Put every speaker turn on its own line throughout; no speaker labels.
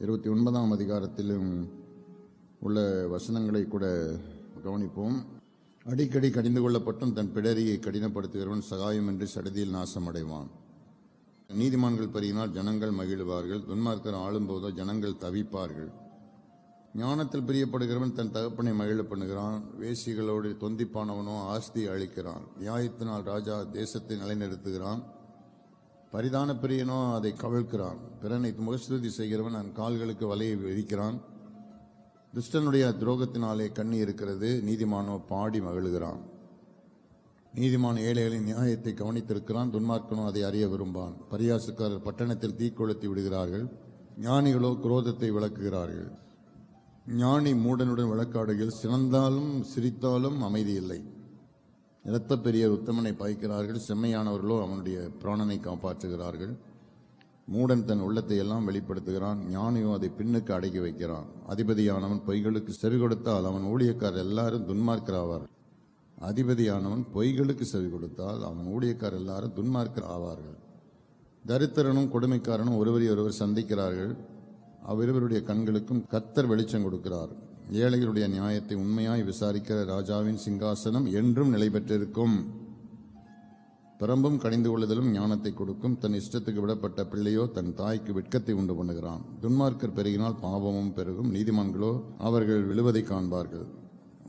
இருபத்தி ஒன்பதாம் அதிகாரத்திலும் உள்ள வசனங்களை கூட கவனிப்போம். அடிக்கடி கடிந்து கொள்ளப்பட்டும் தன் பிடரியை கடினப்படுத்துகிறவன் சகாயம் என்று சடுதியில் நாசமடைவான். நீதிமான்கள் பெருகினால் ஜனங்கள் மகிழ்வார்கள். துன்மார்க்கர் ஆளும்போதோ ஜனங்கள் தவிப்பார்கள். ஞானத்தில் பிரியப்படுகிறவன் தன் தகப்பனை மகிழ பண்ணுகிறான். வேசிகளோடு தொந்திப்பானவனோ ஆஸ்தி அளிக்கிறான். நியாயத்தினால் ராஜா தேசத்தை நிலைநிறுத்துகிறான். பரிதான பிரியனோ அதை கவிழ்க்கிறான். பிறனை முகஸ்துதி செய்கிறவன் நான் கால்களுக்கு வலையை விரிக்கிறான். துஷ்டனுடைய துரோகத்தினாலே கண்ணி இருக்கிறது. நீதிமானோ பாடி மகிழ்கிறான். நீதிமான் ஏழைகளின் நியாயத்தை கவனித்திருக்கிறான். துன்மார்க்கனோ அதை அறிய விரும்பான். பரியாசுக்காரர் பட்டணத்தில் தீக்கொளுத்தி விடுகிறார்கள். ஞானிகளோ குரோதத்தை விளக்குகிறார்கள். ஞானி மூடனுடன் வழக்காடுகள் சிறந்தாலும் சிரித்தாலும் அமைதி இல்லை. இரத்த பெரியர் உத்தமனை பாய்க்கிறார்கள் செம்மையானவர்களோ அவனுடைய பிராணனை காப்பாற்றுகிறார்கள். மூடன் தன் உள்ளத்தை எல்லாம் வெளிப்படுத்துகிறான் ஞானியும் அதை பின்னுக்கு அடக்கி வைக்கிறான். அதிபதியானவன் பொய்களுக்கு செவி கொடுத்தால் அவன் ஊழியக்காரர் எல்லாரும் துன்மார்க்கர் ஆவார் அதிபதியானவன் பொய்களுக்கு செவி கொடுத்தால் அவன் ஊழியக்காரர் எல்லாரும் துன்மார்க்கர் ஆவார்கள் தரித்திரனும் கொடுமைக்காரனும் ஒருவரை ஒருவர் சந்திக்கிறார்கள். அவ்விருவருடைய கண்களுக்கும் கத்தர் வெளிச்சம் கொடுக்கிறார். ஏழைகளுடைய நியாயத்தை உண்மையாய் விசாரிக்கிற ராஜாவின் சிங்காசனம் என்றும் நிலை பெற்றிருக்கும். பிரம்பும் கடிந்து கொள்ளுதலும் ஞானத்தை கொடுக்கும். தன் இஷ்டத்துக்கு விடப்பட்ட பிள்ளையோ தன் தாய்க்கு வெட்கத்தை உண்டு பண்ணுகிறான். துன்மார்க்கர் பெருகினால் பாவமும் பெருகும். நீதிமான்களோ அவர்கள் விழுவதை காண்பார்கள்.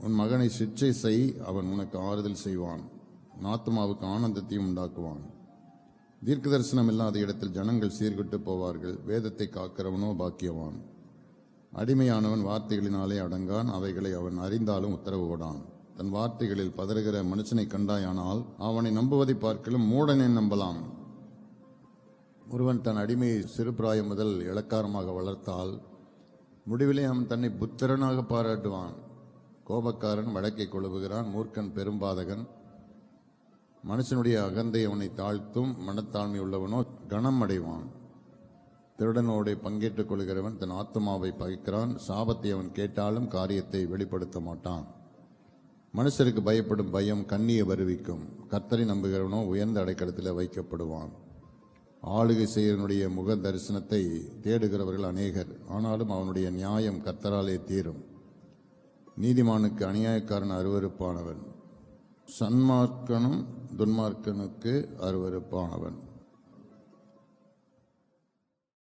உன் மகனை சிற்றை செய் அவன் உனக்கு ஆறுதல் செய்வான். நாத்துமாவுக்கு ஆனந்தத்தையும் உண்டாக்குவான். தீர்க்க தரிசனம் இல்லாத இடத்தில் ஜனங்கள் சீர்கிட்டு போவார்கள். வேதத்தை காக்கிறவனோ பாக்கியவான். அடிமையானவன் வார்த்தைகளினாலே அடங்கான் அவைகளை அவன் அறிந்தாலும் உத்தரவு கொடான் தன் வார்த்தைகளில் பதறுகிற மனுஷனை கண்டாயானால் அவனை நம்புவதை பார்க்கலும் மூடனை நம்பலாம். ஒருவன் தன் அடிமையை சிறு பிராயம் முதல் இளக்காரமாக வளர்த்தால் முடிவிலே அவன் தன்னை புத்திரனாக பாராட்டுவான். கோபக்காரன் வழக்கை கொழுவுகிறான் மூர்க்கன் பெரும்பாதகன். மனுஷனுடைய அகந்தை அவனை தாழ்த்தும் மனத்தாழ்மை உள்ளவனோ கனம் அடைவான் திருடனோடு பங்கேற்றுக் கொள்கிறவன் தன் ஆத்மாவை பகைக்கிறான். சாபத்தை அவன் கேட்டாலும் காரியத்தை வெளிப்படுத்த மாட்டான். மனுஷருக்கு பயப்படும் பயம் கண்ணியை வருவிக்கும். கர்த்தரை நம்புகிறவனோ உயர்ந்த அடைக்கடத்தில் வைக்கப்படுவான். ஆளுகை செய்யனுடைய முக தரிசனத்தை தேடுகிறவர்கள் அநேகர். ஆனாலும் அவனுடைய நியாயம் கர்த்தராலே தீரும். நீதிமானுக்கு அநியாயக்காரன் அருவருப்பானவன். சன்மார்க்கனும் துன்மார்க்கனுக்கு அருவருப்பானவன்.